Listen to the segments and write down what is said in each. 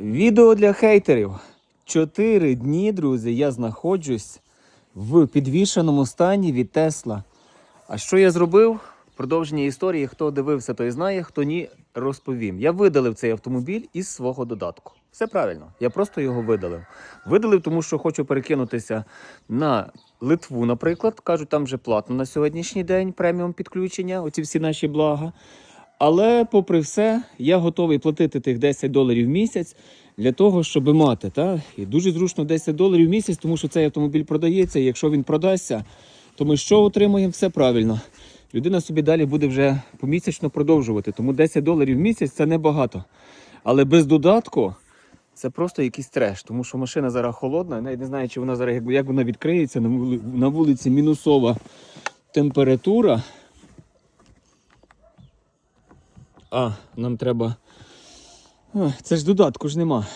Відео для хейтерів. Чотири дні, друзі, я знаходжусь в підвішеному стані від Тесла. А що я зробив? Продовження історії. Хто дивився, той знає, хто ні, розповім. Я видалив цей автомобіль із свого додатку. Все правильно. Я просто його видалив. Видалив, тому що хочу перекинутися на Литву, наприклад. Кажуть, там вже платно на сьогоднішній день преміум підключення, оці всі наші блага. Але, попри все, я готовий платити тих 10 доларів в місяць для того, щоб мати. Та? І дуже зручно 10 доларів в місяць, тому що цей автомобіль продається. І якщо він продасться, то ми що отримаємо? Все правильно. Людина собі далі буде вже помісячно продовжувати. Тому 10 доларів в місяць це небагато. Але без додатку це просто якийсь треш, тому що машина зараз холодна. Я не знаю, чи вона зараз як, вона відкриється. На вулиці мінусова температура. А, нам треба. А, це ж додатку ж нема.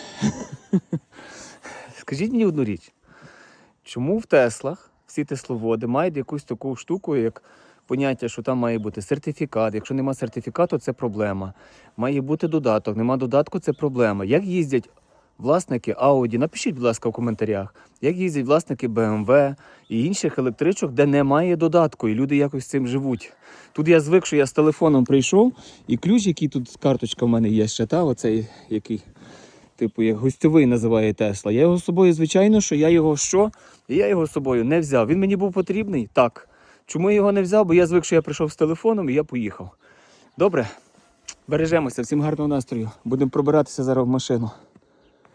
Скажіть мені одну річ. Чому в Теслах всі тесловоди мають якусь таку штуку, як поняття, що там має бути сертифікат. Якщо нема сертифікату, це проблема. Має бути додаток. Нема додатку, це проблема. Як їздять власники Audi? Напишіть, будь ласка, в коментарях, як їздять власники BMW і інших електричок, де немає додатку, і люди якось з цим живуть. Тут я звик, що я з телефоном прийшов, і ключ, який тут карточка в мене є ще, та, оцей який типу, як гостьовий називає Тесла. Я його з собою, звичайно, що я його що? Я його з собою не взяв. Він мені був потрібний? Так. Чому я його не взяв? Бо я звик, що я прийшов з телефоном і я поїхав. Добре, бережемося, всім гарного настрою. Будемо пробиратися зараз в машину.